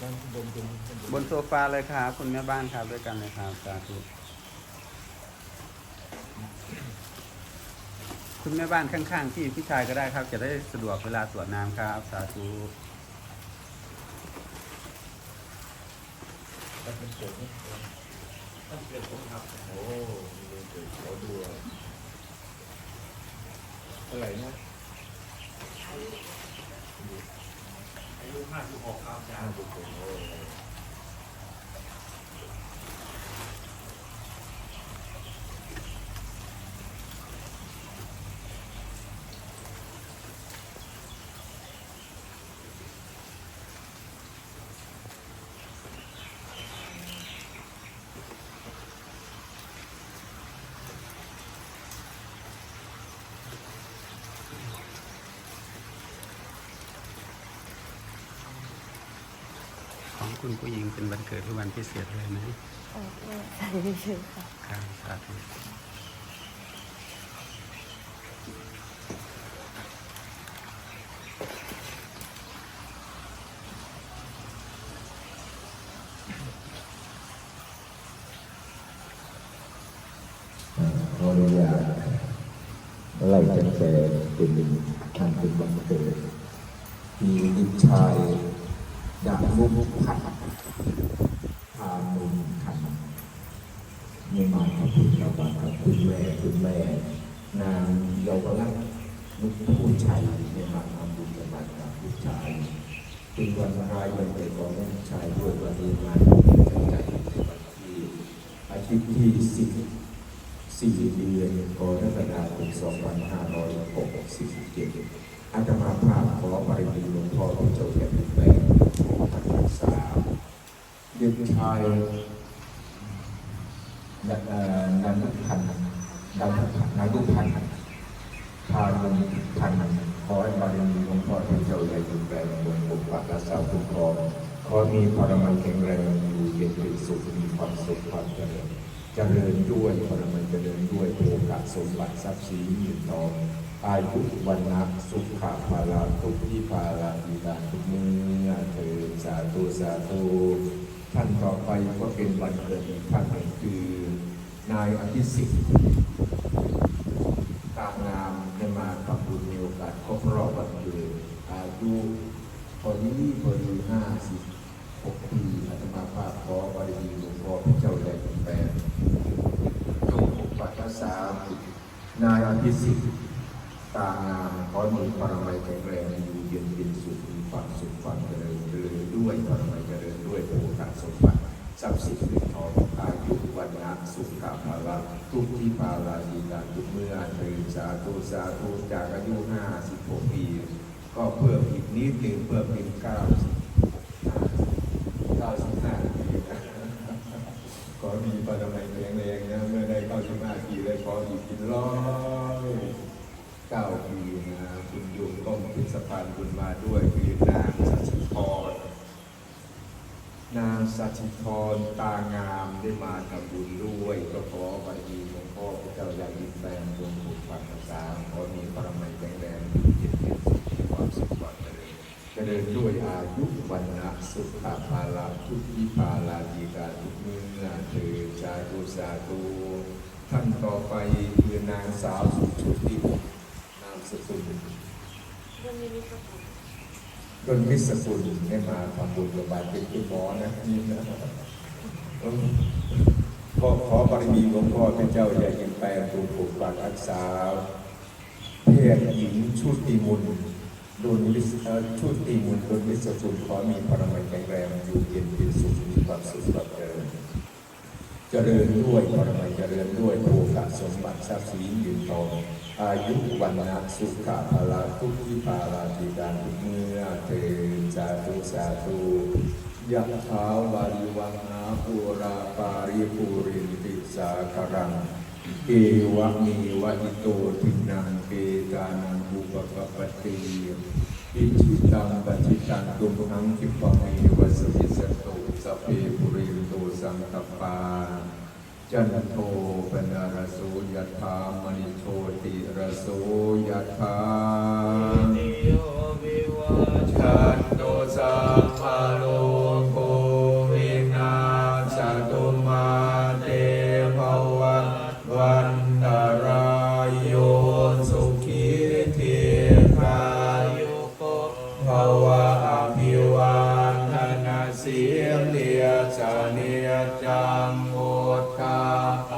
ด้านบนเป็นข้างบนโซฟาเลยครับคุณแม่บ้านครับด้วยกันเลยครับสาธุคุณแม่บ้านข้างๆที่ผู้ชายก็ได้ครับ จะได้สะดวกเวลาสวดน้ำครับ สาธุถ้าเป็นผมนะถ้าเป็นผมครับโอ้มีเงินเกิดเขาดูอะเท่าไหร่นะ อายุห้าสิบหกครับอาจารย์สิบหก คุณผู้หญิงเป็นวันเกิดหรือวันพิเศษอะไรไหมเออไม่ใส่เฉยๆค่ะครับสาธุขออนุญาตไล่ตั้งแต่เป็นท่านเป็นวันเกิดมีดิชาย ดาบมุกพัดพานุมขันไม่มาขอบคุณเราบ้างครับคุณแม่คุณแม่ นางเยาวรักษณ์นุกผู้ชัยไม่มาทำบุญกับบ้านกับผู้ชายเป็นวันคล้ายวันเกิดของน้องชายด้วยวันนี้มาตั้งในวันที่อาทิตย์ที่สิบสี่เดือนกรกฎาคม2567อาตมาภาพขอบารมีหลวงพ่อพระเจ้าแผ่นดินแปลงพันรักษาเด็ก ชายนันนันทุพันธ์นันทุพันธ์นันทุพันธ์พานุพันธ์ขอให้บารมีหลวงพ่อพระเจ้าแผ่นดินแปลงบนปกปักรักษาคุ้มครองขอมีพลังแข็งแรงอยู่เย็นเป็นสุขมีความสุขความเจริญเจริญด้วยพรมันเจริญด้วยโอกาสสมบัติทรัพย์สินเงินทองอายุวันนะสุขะภาลาทุกที่ภาลาดีการทุกเมื่อเถิดสาธุสาธุ ท่านต่อไปก็เป็นวันเกิดอีกท่านหนึ่งคือนายอภิสิทธิ์ตางามได้มาทำบุญในโอกาสครบรอบวันเกิดอายุพอดีพอดีห้าสิบหกปีอาตมาภาพขอบารมีหลวงพ่อพระเจ้าใหญ่แปลงจงปกปักรักษานายอภิสิทธิ์ตางามขอมีปรมัยแข็งแรงอยู่เย็นเป็นสุขมีความสุขความเจริญเจริญด้วยปรมัย มบัติทรัพย์สินเงินทองอายุวันนะสุขภาละทุกที่ภาลาดีการทุกเมื่อเถิดสาธุสาธุจากอายุห้าสิบหกปี ก็เพิ่มอีกนิดหนึ่งเพิ่มเป็นเก้าสิบเก้าสิบห้าปีนะขอมีปรมัยแข็งแรงนะเมื่อได้เข้าสิบห้าปีเลยขออีกกินร้อยเก้าปีนะคุณโยมก็เป็นสะพานบุญมาด้วยคือนางสัชพร นางสัชพรตางามได้มาทำบุญด้วย ก็ขอบารมีหลวงพ่อพระเจ้าใหญ่ดินแปลงดวงบุญปักรักษาขอมีปรมัยแข็งแรงอยู่เย็นเป็นสุขมีความสุขความเจริญเจริญด้วยอายุวันนะสุขภาลาทุกทิพาลาดีกาทุกเมื่อเถิดสาธุสาธุท่านต่อไปคือนางสาวสุชุตินามสกุลวันนี้มีกระปุก ต้นมิสกุลได้มาทำบุญกับบาตรเป็นคุณหมอนะนี่นะขอขอบารมีหลวงพ่อเป็นเจ้าใหญ่ยังแปลงถูกปกปักรักษาเพศหญิงชุติมุนโดนวิสชุติมุนโดนวิสกุลขอมีพลังแข็งแรงอยู่เย็นเป็นสุขมีความสุขความเจริญ เจริญด้วยพลังเจริญด้วยโอกาสสมบัติทรัพย์สินยืนทองอายุวันนะสุขภาลาทุกทิพาลาธิการทุกเมื่อเถิดสาธุสาธุยะถาวาริวังนาปุราปาริปุรินติสาคารังเอวะเมวะอิโตทินังเปตานังอุปกปปติอิจิตังปจิตังตุมหังคิปะเมวะสมิสสตุสัพเพปุริโตสังคปา จันโทปนารสูยถามณิโชติรสูยถานิโยวิวัชันโตสัพมาโลโควินาสตุมาเตภวัวันตารายโยสุขิเทพายุโกภวะอภิวันนาสีเลียจานิยจังโม tocar.